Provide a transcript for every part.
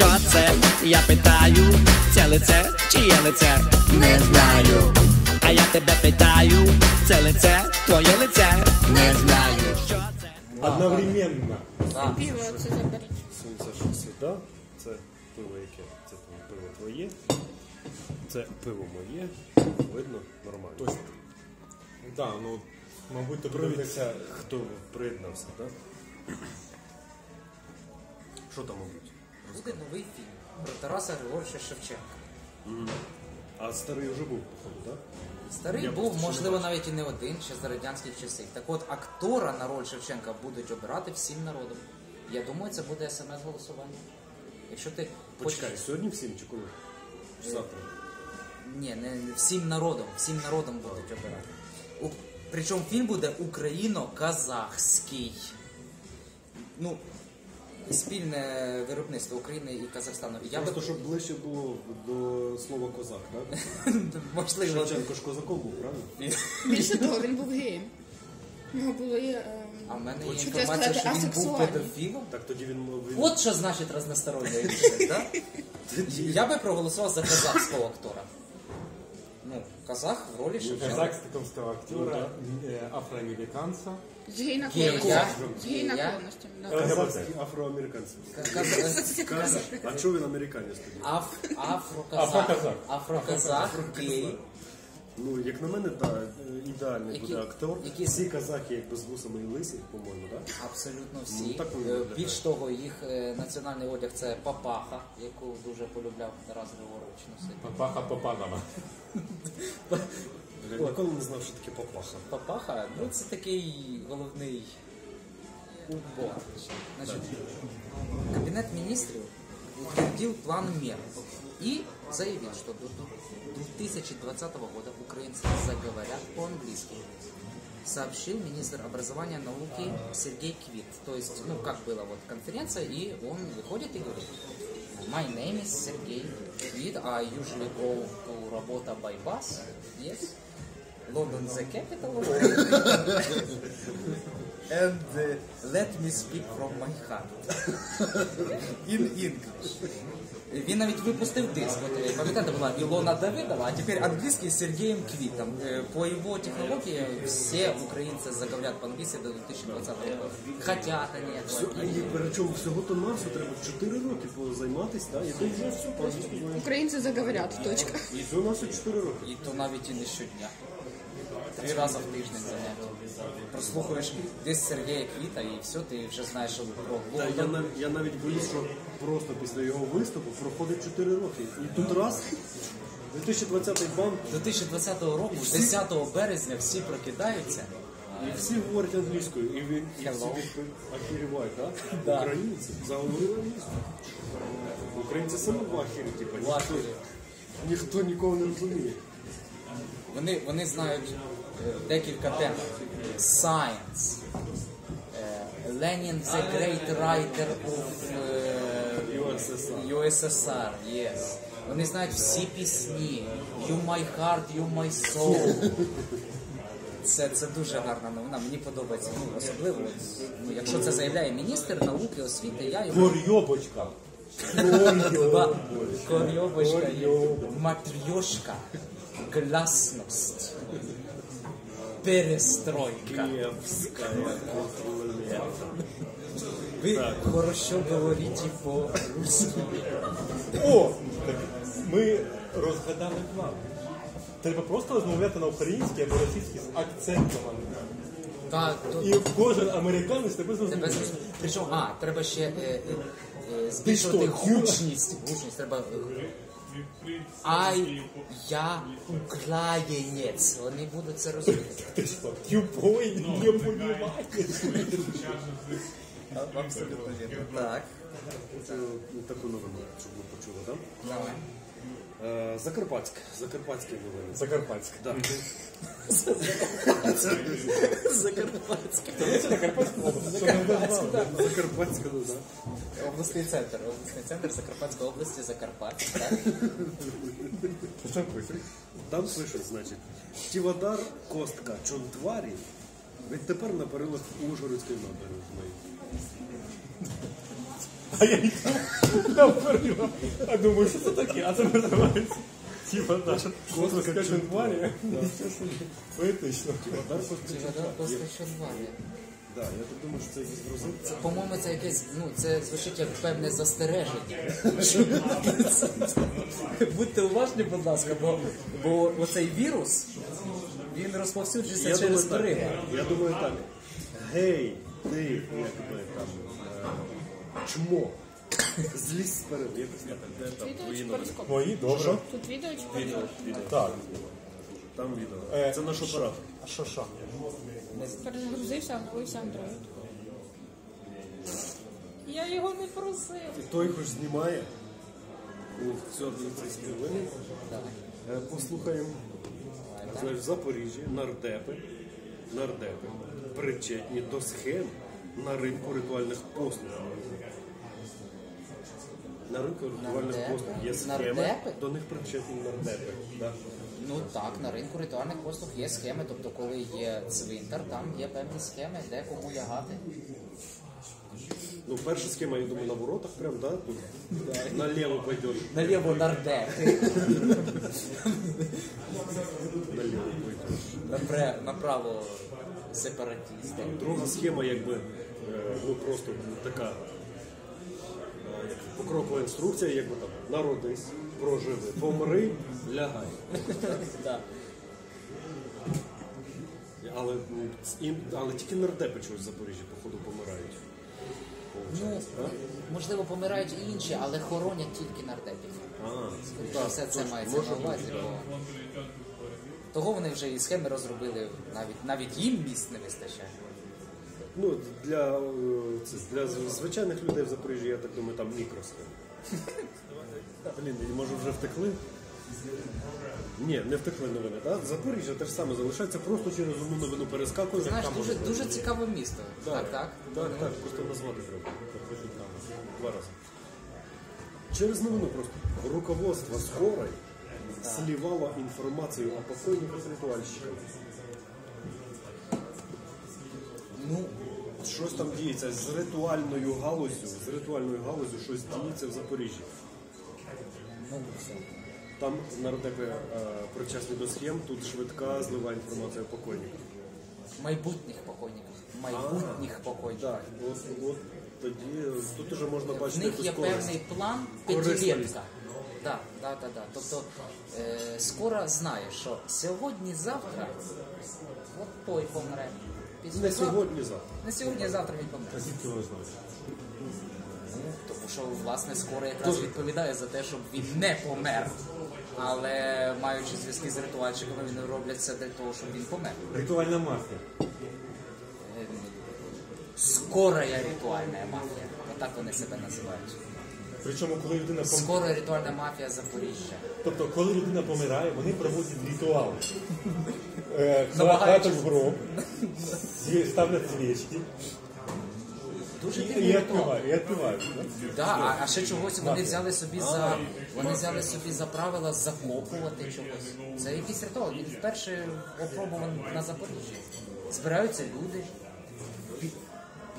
Що це? Я питаю, це лице чи є лице? Не знаю. А я тебе питаю, це лице, твоє лице? Не знаю. Що це? Одновременно. Пиво це заберіть. Сонце що сюди. Це пиво яке? Це пиво твоє. Це пиво моє. Видно? Нормально. Точно. Так, ну, мабуть, тобі Привіт, хто приєднався, так? Що там, мабуть? Буде новий фільм про Тараса Григоровича Шевченка. А старий вже був, походу, так? Старий Я був, просто ще не можливо, навіть і не один, ще за радянських часів. Так от актора на роль Шевченка будуть обирати всім народом. Я думаю, це буде смс-голосування. Якщо ти Почекай, сьогодні всім чи коли? Чи завтра? Ні, не не всім народом, всім народом будуть обирати. У... Причому фільм буде україно-казахський. Ну, спільне виробництво України і Казахстану. Я би Просто щоб ближче було до слова козак, так? можливо. Шевченко ж козаком був, правильно? Більше того, він був геєм. У нього були. ем, А в мене є інформація, що він був асексуальний. педофілом. Так тоді він він- От що значить разностороння лічність, так? Я би проголосував за казахського актора. Ну, казах в ролі Шевченка. казахського актера, е, афроамериканця. З гей Гея. наклонностями. З гей Гея. наклонностями, да. Казахський афроамериканець. Каз- Казах. А чого він американець тоді? Аф, афроказах. Афроказах. Афроказах, гей. Ну, як на мене, так, ідеальний Які- буде актор. які- Всі казахи, якби з вусами і лисі, по-моєму, так? Абсолютно Ну, всі. так вони Е. Більш того, їх е, національний одяг це папаха, яку дуже полюбляв Тарас Григорович носити. Папаха Попадова. Я ніколи не знав, що таке папаха. Папаха, ну це такий головний убор. Значить, Кабінет міністрів утвердил план мер и заявил, что до до 2020 года украинцы заговорят по-английски. Сообщил министр образования и науки Сергей Квит. То есть, ну, как была вот конференция, и он выходит и говорит, My name is Sergey Kвит, I usually go to работа by bus. Yes. London the capital of And uh, let me speak from my heart. In English. Він навіть випустив диск. От, е, пам'ятаєте, була Ілона Давидова, а тепер англійський з Сергієм Квітом. Е, По його технології всі українці заговорять по-англійськи до 2020 року. Хотя, конечно. і причому всього то нам все треба 4 роки позайматися, так? І ти вже все просто знаєш. Українці заговорять, точка. І це у нас 4 роки. І то навіть і не щодня. Три рази в тиждень заняття. Прослухаєш десь Сергія Квіта і все, ти вже знаєш що про Та я, навіть, я навіть боюсь, що просто після його виступу проходить 4 роки. І тут раз 2020 банк, 2020 року, 10 березня, всі прокидаються. і всі говорять англійською, і він і всі Hello. ахірівають, так? Да. Українці заговорили англійською. Українці самі в ахірі, типу, В ніхто, ахірі. ніхто нікого не розуміє. Вони, вони знають декілька тем. Science. е, Ленін the great writer of е, USSR. Yes. Вони знають всі пісні. You my heart, you my soul. Це, це дуже гарна новина. Мені подобається. Ну, особливо, ну, якщо це заявляє міністр науки, освіти, я його Корйобочка. Корьобочка, матрьошка, гласность, перестройка. Київська контролер. Вы хорошо говорите по-русски. О! Так ми розгадали план. Треба просто розмовляти на українській або російській з акцентом. Так, то І кожен американець тебе тебе зрозуміє. Причому, а, треба ще е, е, е, збільшити що, гучність. Гучність треба. е, Ай, я українець. Вони будуть це розуміти. Ти що, тюпой, не понімаєш? Абсолютно вірно. Так. Ну, таку новину, щоб ви почули, так? Давай. Е, Закарпатськ. Закарпатські новини. Закарпатська. Да. Закарпатське. Закарпатська область. Закарпатська, ну да. Обласний центр. Обласний центр Закарпатської області Закарпаття. Так? Що там пише? Там пишуть, значить, Тівадар Костка Чонтварі відтепер на перилах Ужгородської набережної. А я йду навперед. А думаю, що це таке? А це називається. Типа наша космоска ченварія. Поетично. Костачанварія. Да, я так думаю, що це якийсь грузин. По-моєму, це якесь, ну, це звучить як певне застереження. Будьте уважні, будь ласка, бо, бо оцей вірус, він розповсюджується Я через думаю. Я думаю так. Гей, ти, якби там, е, чмо. Злізь новини? перископ? Мої, добре. Тут відео чи Відео, відео. Так. Там відео. Е, Це наш оператор. А що що? Перезагрузився, обновився Android. Я його не просив. І той хоч знімає. Ну, все, це співини. Е, Послухаємо. Знаєш, в Запоріжжі нардепи, нардепи причетні до схем на ринку ритуальних послуг. На ринку ритуальних послуг є схеми, Нардепи? до них причетні нардепи. Да. Ну так, на ринку ритуальних послуг є схеми, тобто коли є цвинтар, там є певні схеми, де кому лягати. Ну, перша схема, я думаю, на воротах прям, да? Тут наліво пойдеш. Наліво нардепи, Наліво пойдеш. напре- направо сепаратісти. Друга схема, якби, е, ну просто така е, як покрокова інструкція, якби там народись, проживи, помри, лягай. Але, ну, але тільки нардепи чогось в Запоріжжі, походу, помирають. Ну, можливо, помирають і інші, але хоронять тільки нардепів. А, Скоріше так, все це мається на увазі, бо того вони вже і схеми розробили, навіть навіть їм місць не вистачає. Ну, для, е, це, для звичайних людей в Запоріжжі, я так думаю, там мікросхеми. Блін, може вже втекли? Ні, не втекли новини, так? Запоріжжя те ж саме залишається просто через одну новину перескакує. Знаєш, там дуже дуже цікаве місто. Так, так. Так, так, просто назвати треба. Два рази. Через новину просто руководство скорой сливало інформацію о покойниках ритуальщиків. Ну, Щось там діється з ритуальною галузю, з ритуальною галузю щось діється в Запоріжжі. ну. Там нардепи е, причасні до схем, тут швидка зливає інформацію о покойниках. Майбутніх покойників. Майбутніх покойників. Так, от, от тоді тут уже можна В бачити них якусь є користь. певний план п'ятилетка. Да, да, да, да. Тобто е, скоро знає, що сьогодні-завтра от той помре. Не Післязавтра- сьогодні, завтра. Не сьогодні-завтра він помре. Звідки ви знаєте? Ну, тому що власне скоро якраз відповідає за те, щоб він не помер. Але маючи зв'язки з ритуальщиками, вони роблять все для того, щоб він помер. Ритуальна мафія. Е, Скорая ритуальна мафія. Отак вони себе називають. Причому, коли людина помирає, Скоро ритуальна мафія Запоріжжя. тобто, коли людина помирає, вони проводять ритуал. Е, в гроб, ставлять свічки Дуже і, і відпівають. да? А, а ще чогось вони взяли собі за вони взяли собі за правила закопувати чогось. Це якийсь ритуал. Він вперше опробуваний на Запоріжжі. Збираються люди.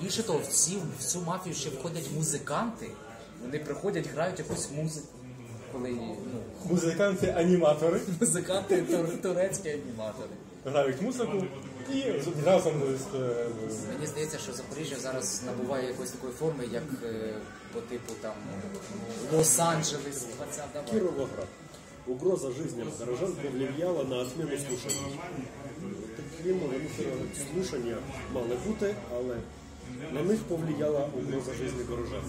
Більше того, в цю, в цю мафію ще входять музиканти. Вони приходять, грають якусь музику. Коли ну, Музиканти, аніматори музиканти тур- турецькі аніматори. грають музику і разом з е, Мені здається, що Запоріжжя зараз набуває якоїсь такої форми, як е, по типу там Лос-Анджелес 20 давай. Кировоград. Угроза жизням горожан повлияла на отмену слушань. Такі новини слушання мали бути, але на них повлияла угроза жизни горожан.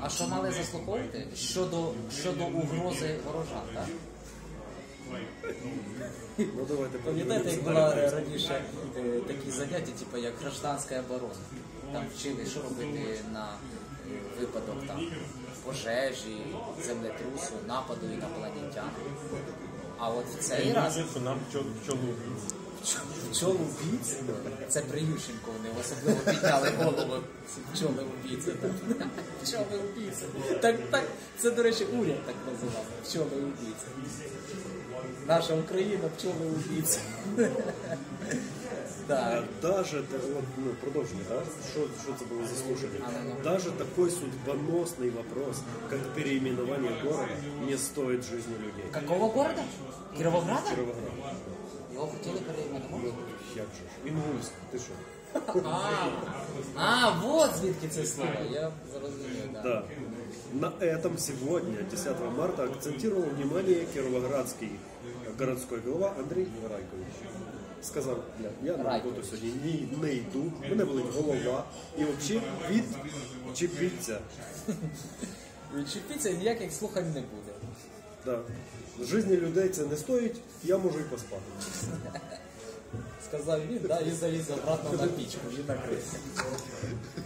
А що мали заслуховувати? Щодо, щодо угрози горожан, так? Ну давайте Пам'ятаєте, як була раніше е, такі заняття, типу як гражданська оборона. Там вчили, що робити на е, випадок там пожежі, землетрусу, нападу інопланетян. А от в цей раз нам пчол- пчолу пчол убійць, це при Ющенку вони особливо підняли голову пчоли убійці. Пчоли убійці. Так, так, це, до речі, уряд так називав. Пчоли убійці. Наша Україна пчоли убійці. Да. Даже, та- от, ну, продовження, да? Що, що це було за слушання? ну. Даже такой судьбоносный вопрос, как переименование города, не стоит жизни людей. Какого города? Кіровограда? Кировоград. Його хотіли перейменувати? Як же ж? Інгульськ, ти що? А, а, вот звідки це слово. Я зрозумів, да. Да. На этом сегодня, 10 марта, акцентировал внимание кировоградский городской голова Андрій Райкович. Сказав, бля, я на роботу сьогодні не, не йду, мене болить голова, і взагалі відчепіться. Відчепіться ніяких слухань не буде. Да. Жизні людей це не стоїть, я можу і поспати. Сказав він, да, і заліз обратно на пічку і накрився.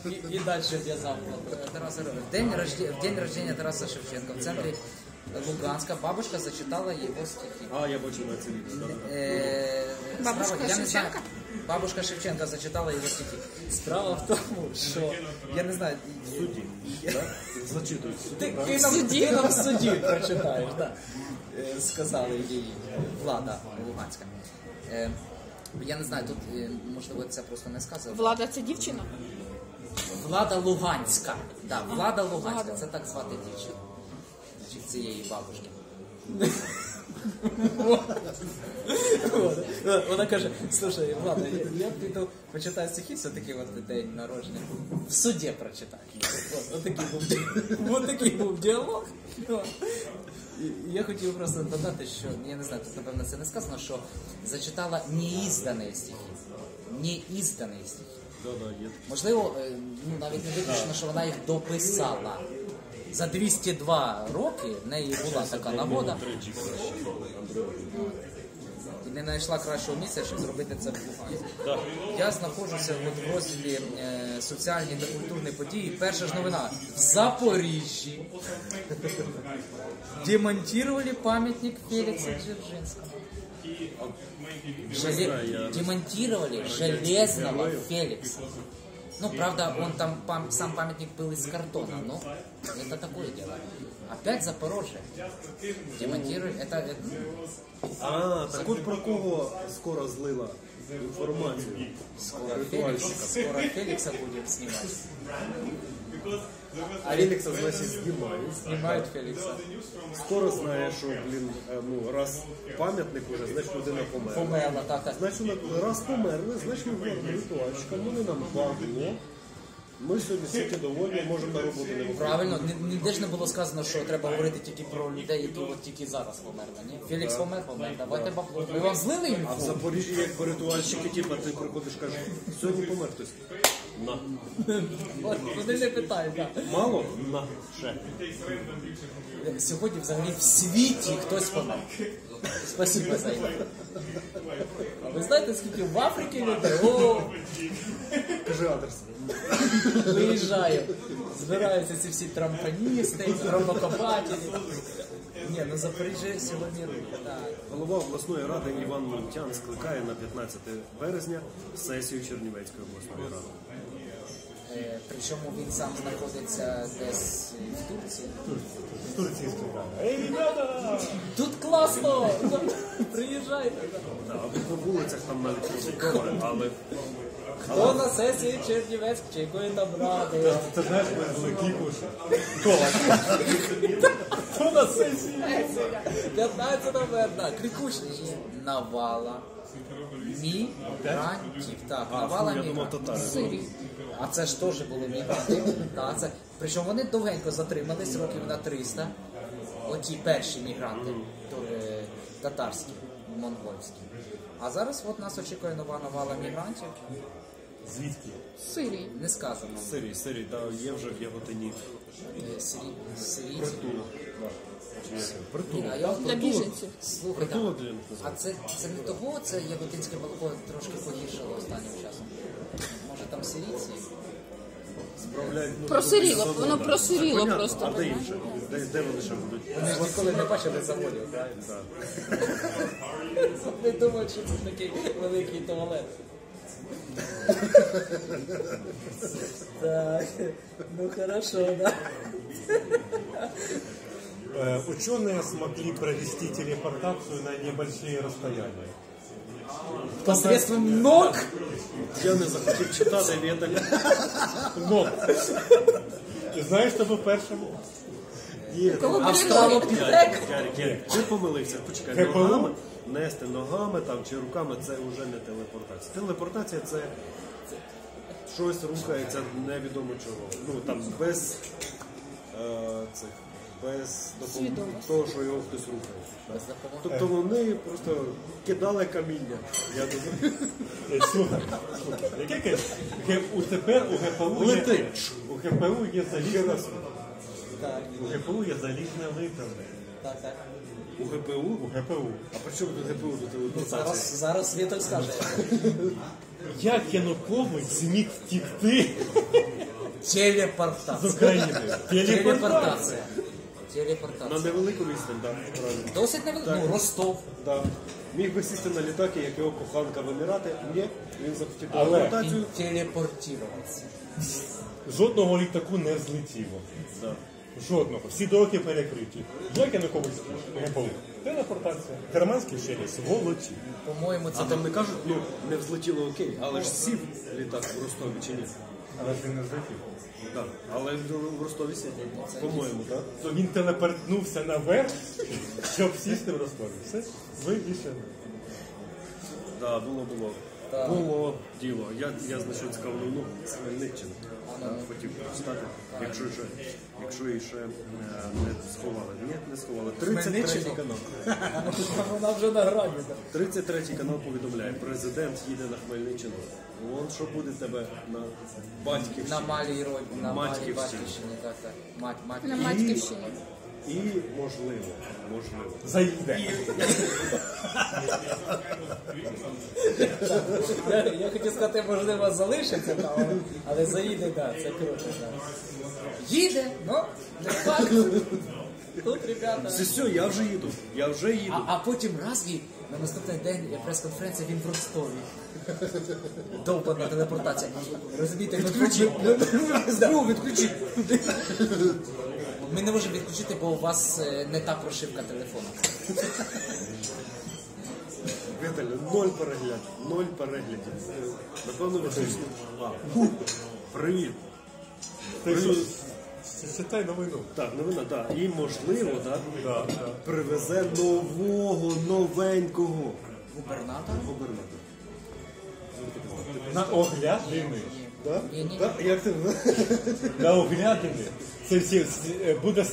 І, і далі в'язав. Тараса Григорович. В день, рожде... в день рождения Тараса Шевченка в центрі Луганська бабушка зачитала його стихи. А, я бачив на це відео. да. Е, Бабушка справа- я не знаю, Шевченка? бабушка Шевченка зачитала його стихи. Справа в тому, що я не знаю, В суді. Да? Зачитують в. Ти, ти, нам, ти нам в суді прочитаєш, да. Е, сказали їй влада Луганська. Е, я не знаю, тут е, можливо це просто не сказано. Влада це дівчина? Влада Луганська. Да, Влада Луганська, Влада. це так звати дівчину. Значить, цієї бабушки. Вона каже, слушай, Влада, я, піду почитаю стихи, все-таки от день народження. В суді прочитаю. От такий був діалог. Я хотів просто додати, що я не знаю, тут напевно це не сказано, що зачитала неіздані стихи. Неіздані стихи. Да, да, є. Можливо, е, ну навіть не виключно, що вона їх дописала. За 202 роки в неї була така нагода не знайшла кращого місця, щоб зробити це в Луганську. Я знаходжуся от в розділі е, соціальні та культурні події. Перша ж новина в Запоріжжі демонтировали памятник Феликса Дзержинского. Желе... Демонтировали железного Феликса. Ну, правда, он там пам- сам памятник был из картона, но это такое дело. Опять Запорожье. Демонтировали. Это, это- А, так от про кого скоро злила інформацію. скоро Феликса, скоро Феликса будем снимать. А Фелікса, значить, знімають. Снимают Феликса. Скоро знає, що, блін, е, ну, раз пам'ятник уже, значить людина померла. Померла, так, так. Значить, вона- раз померли, значить ми говоримо ритуальщикам, вони нам багло. Ми сьогодні всі довольні, можемо на роботу не виходити. Правильно, ні- ніде ж не було сказано, що треба говорити тільки про людей, які от тільки зараз померли. Ні? Фелікс помер, помер. Давайте бабло. Ми вам злили А в інфу? Запоріжжі, як ритуальщики, типу, ти приходиш, кажеш, сьогодні помер хтось. На. От, Вони не питають, так. Мало? На. Ще. Сьогодні взагалі в світі хтось помер. Спасибо за інфу. А ви знаєте, скільки в Африці людей? О, Кажи адрес. Виїжджає. Збираються ці всі трампаністи, трампокопателі. Ні, ну Запоріжжя сьогодні. Так. Голова обласної ради Іван Мунтян скликає на 15 березня сесію Чернівецької обласної ради. Е, Причому він сам знаходиться десь в Турції. Турції. Ей, ребята! Тут класно! Приїжджайте! Да, а по вулицях там навіть не забували, але Хто на сесії Чернівецької там ради? Ти знаєш, ми були кікуш. Хто на сесії? 15 верна, крикушні. Навала. Мігрантів. Так, навала мігрантів. Сирі. А це ж теж були мігранти. Так, це... Причому вони довгенько затримались, років на 300. Оті перші мігранти, е, татарські, монгольські. А зараз от нас очікує нова навала мігрантів. Звідки? Сирії. Не сказано. Сирій, Сирій, да, є вже в Яготині. Е, Сирі... Сирійці. Притулок. Чи як? Притулок. А я Для біженців. Слухай, Притулок для них А називається. це, це не того, це яготинське молоко трошки погіршило останнім часом. Може там сирійці? Справляють, ну, Просиріло, заводи, воно просиріло Понятно, просто, А де інше? Де, де вони ще будуть? Вони ж ніколи не бачили заводів, правильно? Да. Не думають, що це такий великий туалет. Так, ну хорошо, да. Э, Ученые смогли провести телепортацию на небольшие расстояния. Посредством ног Я не захотів читати Вєталя. Ну. І знаєш, хто був першим? Є. Австралопітек. Ярик, Ярик, ти помилився. Почекай, ГПУ? ногами, нести ногами там чи руками це вже не телепортація. Телепортація це щось рухається невідомо чого. Ну там без е, цих, без допомоги того, що його хтось рухає. Тобто вони просто кидали каміння. Я думаю, Е, Слухай, яке у тепер у ГПУ є, у ГПУ є залізне, Так, у ГПУ є залізне виправне. У ГПУ. У ГПУ. А при чому тут ГПУ до телепортації? Зараз, зараз Віталь скаже. Як Янукович зміг втікти з Телепортація. України? Телепортація. Телепортація. На Телепортація. невелику відстань, так, правильно. Досить невелико. Ну, Ростов. Да. Міг би сісти на літак, і як його коханка в Емірати. Ні, він захотів Але-. І телепортуватися. Жодного літаку не злетіло. Да. Жодного. Всі дороги перекриті. Як Янукович ГПУ? Телепортація. Германський ще сволочі. По-моєму, це А там не кажуть, ну не взлетіло окей, але ж сів літак в Ростові чи ні? Але ж він не злетів. Так. Але в Ростові сидять, по-моєму, так? То він телепортнувся наверх, щоб сісти в Ростові. Все, ви більше. Да, було, було. Було діло. Я, я знайшов цікаву новину. Так, Хотів прочитати, якщо ще, якщо і ще е, не сховали. Ні, не сховали. 33 Хмельниччину? канал. Вона вже на грані. 33 канал повідомляє, президент їде на Хмельниччину. Вон що буде тебе на батьківщині. На малій родині, на малій Батьківщині. батьківщині, так, так. Мать, мать. На батьківщині. І можливо, можливо. Заїде. Я, я хотів сказати, можливо, залишиться там, але, але заїде, так, це круто. Так. Їде, ну, не факт. Тут, ребята. Все, все, я вже їду. Я вже їду. А, а потім раз і на наступний день є прес-конференція, він в Ростові. Довбана телепортація. Розумієте, відключи. Ну, відключи. Ми не можемо відключити, бо у вас е, не та прошивка телефону. Віталя, ноль переглядів. Ноль переглядів. Напевно, ви щось. А. Привіт. Що, читай новину. Так, новина, так. І можливо, так, Да, да. привезе нового, новенького Губернатор? губернатора. На оглядини. Так? Ні. Так, як ти? На оглядини. Це всі буде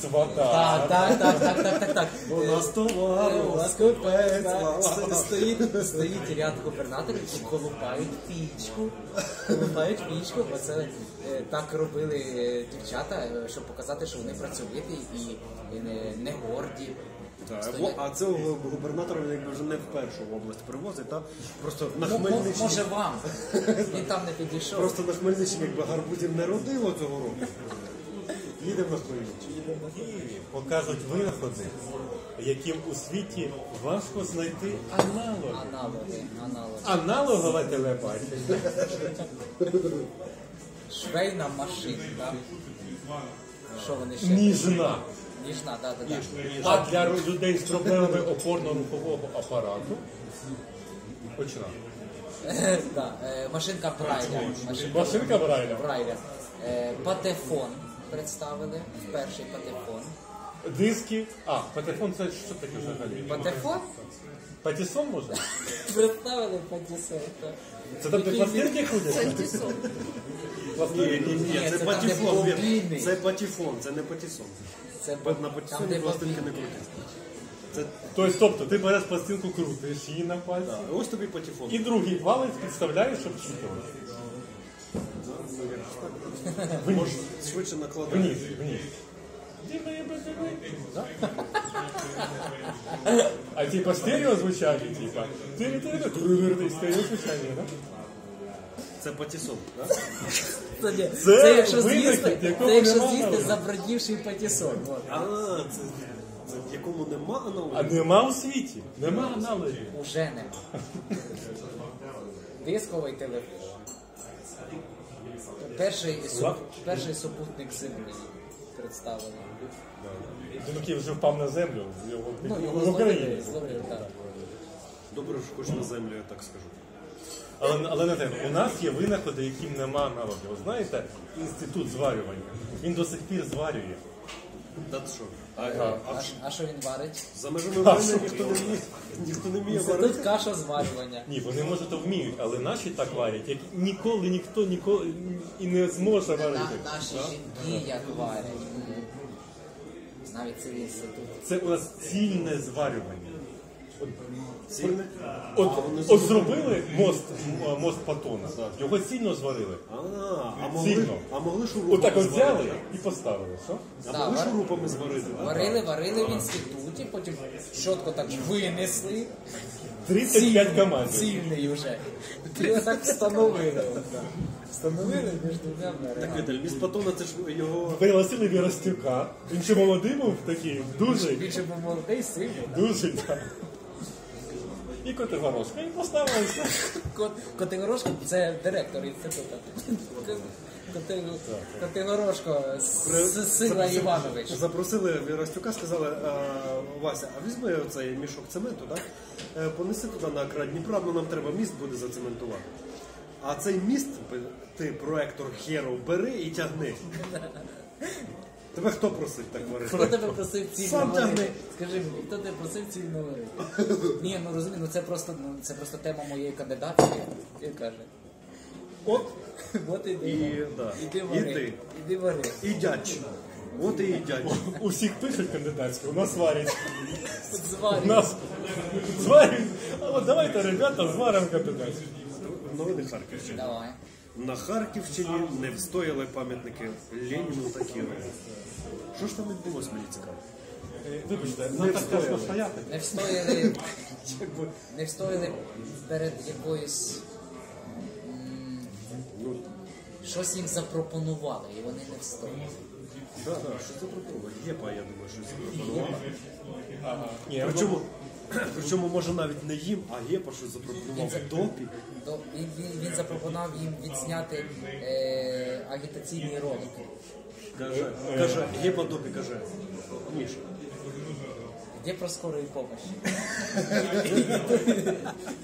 свата. Так, так, так, так, так, так, так. У нас товар, У нас купець, стоїть, стоїть ряд губернаторів і колупають пічку. Колупають пічку, бо це е, так робили е, дівчата, е, щоб показати, що вони працьовиті і, і не, не горді. Так. А цього губернатора він якби вже не вперше в область привозить, так? Просто на М- м- Хмельниччині. Може вам? Він там не підійшов. Просто на Хмельниччині якби гарбузів не родило цього року. Їдемо на Хмельниччину. І покажуть винаходи, яким у світі важко знайти аналоги. Аналоги, аналоги. Аналогове телебачення. Швейна машинка. Що вони ще? Ніжна. Ніжна, так, так, так. А для людей з проблемами опорно-рухового апарату почна. Да, е, Машинка Брайля. Машинка Машинка Брайля. Брайля. Е, Патефон представили. Перший патефон. Диски. А, патефон це що таке взагалі? Патефон? Патісон може? Представили патефон. так. Це там де пластинки ходять? Сальтісон. Ні, ні, ні, це це там, де патіфон. бобіни. Це патіфон, це не патісон. Це На патісоні пластинки не крутять. Це Тобто, тобто ти береш пластинку, крутиш її на пальці. а, ось тобі патіфон. І другий палець підставляєш, щоб читати. Може, швидше накладати. Вниз, вниз. А типа стерео звучание, типа. Ти ти ти ти стерео звучання, да? Це патісон, так? Це, ні, Це це якщо винахід, з'їсти, якого це якщо нема з'їсти аналогу. забродівший патісон. От. А, це, це в якому нема А нема у світі, нема аналогів. Уже нема. Дисковий телефон. Перший, суп, перший супутник землі представлений. Він вже впав на землю, його, Ну, його в Україні. зловили, зловили, так. Добре, що хоч на землю, я так скажу. Але, але не те. У нас є винаходи, яким нема аналогів. Ви знаєте, інститут зварювання. Він до сих пір зварює. Та що? А, а А, а що він варить? за межами України ніхто не вміє, ніхто не вміє Тут каша зварювання. Ні, вони може то вміють, але наші так варять, як ніколи ніхто ніколи і не зможе На, варити. наші жінки як варять. Навіть цей інститут. Це у нас цільне зварювання. От, от зробили. мост, мост Патона, його цільно зварили. А, а могли, Цільно. а могли шурупами Отак от зварити? взяли і поставили. Що? А Да, могли вар- шурупами зварити? Варили, варили в інституті, потім чітко так винесли. 35 команд. Цільний вже. І отак встановили. отак. Встановили між двома Так, берегами. Віталь, міст Патона, це ж його... Пригласили Віростюка. Він ще молодий був такий, дуже, Більше був молодий, сильний. дуже так. І Котигорошка, і поставилися. Кот- Котигорошко це директор інституту. Коти- Котигорошко Сила Іванович. Запросили Вірастюка, сказали, Вася, а візьми оцей мішок цементу, так? Е, понеси туди на край Дніпра, ну нам треба міст буде зацементувати. А цей міст, ти проектор Hero, бери і тягни. Тебе хто просить так Хто тебе просив цільно Сам варити? Скажи мені, хто тебе просив цільно варити? Ні, ну розумію, ну це просто ну, це просто тема моєї кандидатської. Він каже. От От іди. І, да. Іди І вари. ти. Іди вари. і дядь. От і дядь. У всіх пишуть кандидатську, у нас варять. У Зварюй. нас зварять. А от давайте, ребята, зваримо кандидатську. Новини Харківщини. Давай. На Харківщині не встояли пам'ятники Леніну та Кірову. Що ж там відбулося, мені цікаво? Е, Вибачте, нам так тяжко стояти. Не встояли, не встояли перед якоюсь. м, Щось їм запропонували, і вони не встояли. Так, так, що це пропонував? Єпа, я думаю, що це запропонував. Причому, причому, може навіть не їм, а щось запропонував в допі. То він, він, він запропонував їм відзняти е, агітаційні ролики. Каже, каже, Єпа допі каже, Міш, Где про скорої помощи?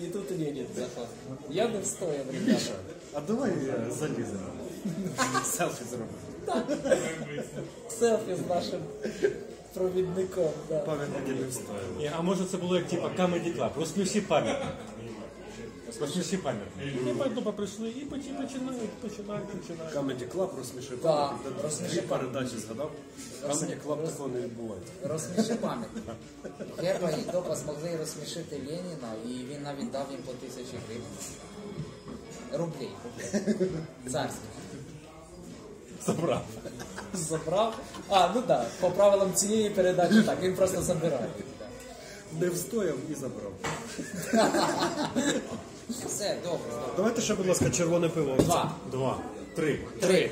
І тут Ленін заходить. Я не встояв, ребята. а давай е, заліземо. Селфі зробимо. Селфі з нашим провідником. Да. Пам'ятники не. Ні, а може це було як типа Comedy Club, розсміши пам'ятник. Розсміши пам'ятник. І ми тупо прийшли і почи- починають, починають, починають. Comedy Club розсміши Так, пам'ятник. Де розсміши Дві передачі згадав. Comedy Club такого не відбувається. Розсміши пам'ятник. Герба і Топа змогли розсмішити Леніна, і він навіть дав їм по тисячі гривень. Рублей. Царських. Забрав. Забрав. А, ну так, да, по правилам цієї передачі так, він просто забирає. Не встояв і забрав. Все, добре. Давайте ще, будь ласка, червоне пиво. Два, Два. Три. три.